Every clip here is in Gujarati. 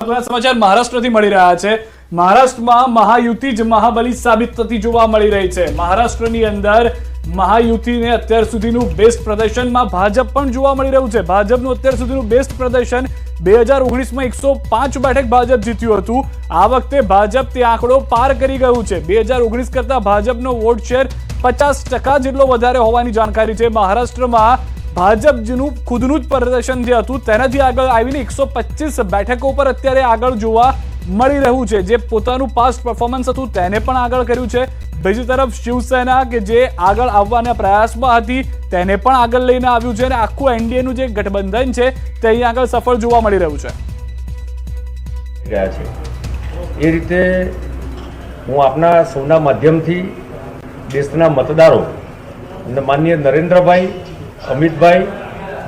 સમાચાર મહારાષ્ટ્રથી મળી રહ્યા છે. મહારાષ્ટ્રમાં મહાયુતિ જ મહાબલી સાબિત થતી જોવા મળી રહી છે. મહારાષ્ટ્રની અંદર મહાયુતિને અત્યાર સુધીનું બેસ્ટ પ્રદર્શનમાં ભાજપ પણ જોવા મળી રહ્યું છે. ભાજપનું અત્યાર સુધીનું બેસ્ટ પ્રદર્શન બે હજાર ઓગણીસમાં એકસો પાંચ બેઠક ભાજપ જીત્યું હતું. આ વખતે ભાજપ તે આંકડો પાર કરી ગયું છે. બે હજાર ઓગણીસ કરતા ભાજપનો વોટ શેર પચાસ ટકા જેટલો વધારે હોવાની જાણકારી છે. મહારાષ્ટ્રમાં ભાજપનું ખુદનું જ પ્રદર્શન જે હતું. તેનાથી આગળ આવીને એકસો પચીસ બેઠકો પર અત્યારે આગળ જોવા મળી રહ્યું છે. જે પોતાનું પાસ્ટ પરફોર્મન્સ હતું તેને પણ આગળ કર્યું છે. બીજી તરફ શિવસેના કે જે આગળ આવવાના પ્રયાસમાં હતી તેને પણ આગળ લઈને આવ્યું છે અને આખું એનડીએનું જે ગઠબંધન છે તે અહીં આગળ સફળ જોવા મળી રહ્યું છે. રહ્યા છે. એ રીતે હું આપના સૌના માધ્યમથી દેશના મતદારો માનનીય નરેન્દ્રભાઈ અમિતભાઈ,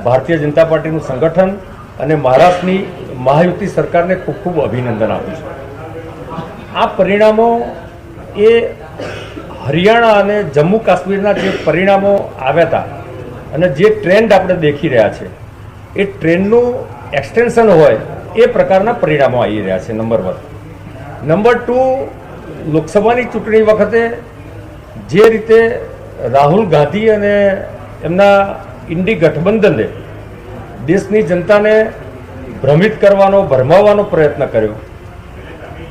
ભારતીય જનતા પાર્ટીનું સંગઠન અને મહારાષ્ટ્રની મહાયુતિ સરકારને ખૂબ ખૂબ અભિનંદન આપું છું. આ પરિણામો એ હરિયાણા અને જમ્મુ કાશ્મીરના જે પરિણામો આવ્યા હતા અને જે ટ્રેન્ડ આપણે દેખી રહ્યા છે, એ ટ્રેન્ડનું એક્સટેન્શન હોય એ પ્રકારના પરિણામો આવી રહ્યા છે, નંબર વન. નંબર ટુ, લોકસભાની ચૂંટણી વખતે જે રીતે રાહુલ ગાંધી અને એમના ઇન્ડી ગઠબંધને દેશની જનતાને ભ્રમિત કરવાનો, ભરમાવવાનો પ્રયત્ન કર્યો.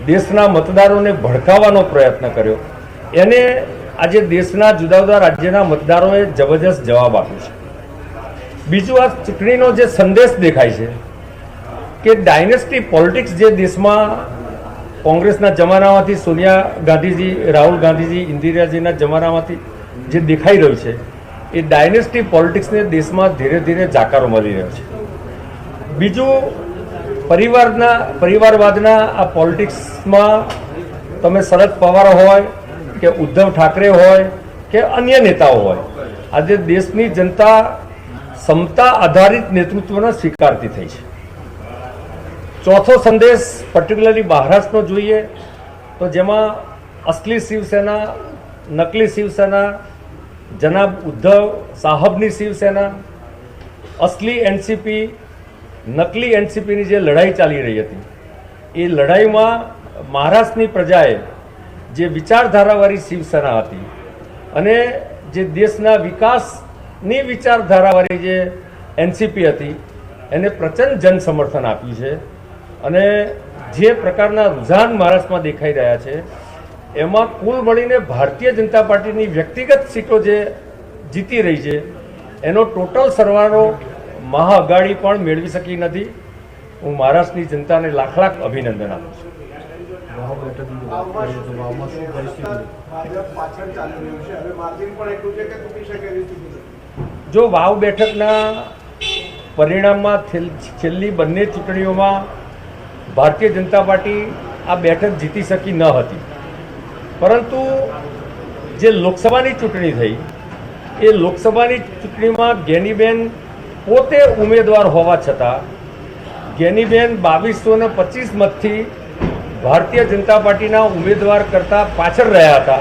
દેશના મતદારોને ભડકાવવાનો પ્રયત્ન કર્યો. એને આજે દેશના જુદા જુદા રાજ્યના મતદારોએ જબરજસ્ત જવાબ આપ્યો છે. બીજું આ ચૂંટણીનો જે સંદેશ દેખાય છે કે ડાયનેસ્ટી પોલિટિક્સ જે દેશમાં કોંગ્રેસના જમાનામાંથી સોનિયા ગાંધીજી, રાહુલ ગાંધીજી, ઇન્દિરાજીના જમાનામાંથી જે દેખાઈ રહ્યું છે એ ડાયનેસ્ટી પોલિટિક્સને દેશમાં ધીરે ધીરે જાકારો મળી રહ્યો છે. બીજું, પરિવારના, પરિવારવાદના આ પોલિટિક્સમાં તમે શરદ પવાર હોય, કે ઉદ્ધવ ઠાકરે હોય, કે અન્ય નેતાઓ હોય, આજે દેશની જનતા ક્ષમતા આધારિત નેતૃત્વને સ્વીકારતી થઈ છે. ચોથો સંદેશ પર્ટિક્યુલરલી મહારાષ્ટ્રનો જોઈએ, તો જેમાં અસલી શિવસેના, નકલી શિવસેના જનાબ ઉદ્ધવ સાહબની શિવસેના, અસલી એનસીપી, નકલી એનસીપીની જે લડાઈ ચાલી રહી હતી, એ લડાઈમાં મહારાષ્ટ્રની પ્રજાએ જે વિચારધારાવાળી શિવસેના હતી અને જે દેશના વિકાસની વિચારધારાવાળી જે એનસીપી હતી, એને પ્રચંડ જન સમર્થન આપ્યું છે અને જે પ્રકારના રુઝાન મહારાષ્ટ્રમાં દેખાઈ રહ્યા છે એમાં કુલ મળીને ભારતીય જનતા પાર્ટીની વ્યક્તિગત સીટો જે જીતી રહી છે, એનો ટોટલ સરવાળો મહાઆઘાડી પણ મેળવી શકી નથી. હું મહારાષ્ટ્રની જનતાને લાખ લાખ અભિનંદન આપું છું. જો વાવ બેઠકના પરિણામમાં છેલ્લી બંને ચૂંટણીઓમાં ભારતીય જનતા પાર્ટી આ બેઠક જીતી શકી ન હતી. પરંતુ જે લોકસભાની ચૂંટણી થઈ, એ લોકસભાની ચૂંટણીમાં ગેનીબેન પોતે ઉમેદવાર હોવા છતાં, ગેનીબેન બાવીસો ને પચીસ મતથી ભારતીય જનતા પાર્ટીના ઉમેદવાર કરતાં પાછળ રહ્યા હતા.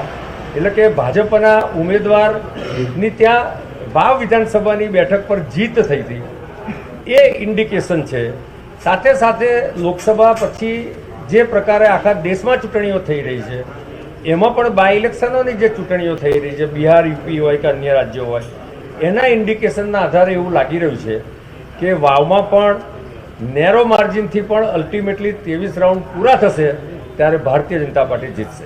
એટલે કે ભાજપના ઉમેદવારની ત્યાં ભાવ વિધાનસભાની બેઠક પર જીત થઈ હતી. એ ઇન્ડિકેશન છે. સાથે સાથે લોકસભા પછી જે પ્રકારે આખા દેશમાં ચૂંટણીઓ થઈ રહી છે એમાં પણ બાય ઇલેક્શનોની જે ચૂંટણીઓ થઈ રહી છે, બિહાર, યુપી હોય કે અન્ય રાજ્યો હોય, એના ઇન્ડિકેશનના આધારે એવું લાગી રહ્યું છે કે વાવમાં પણ નેરો માર્જિનથી પણ અલ્ટિમેટલી ત્રેવીસ રાઉન્ડ પૂરા થશે, ત્યારે ભારતીય જનતા પાર્ટી જીતશે.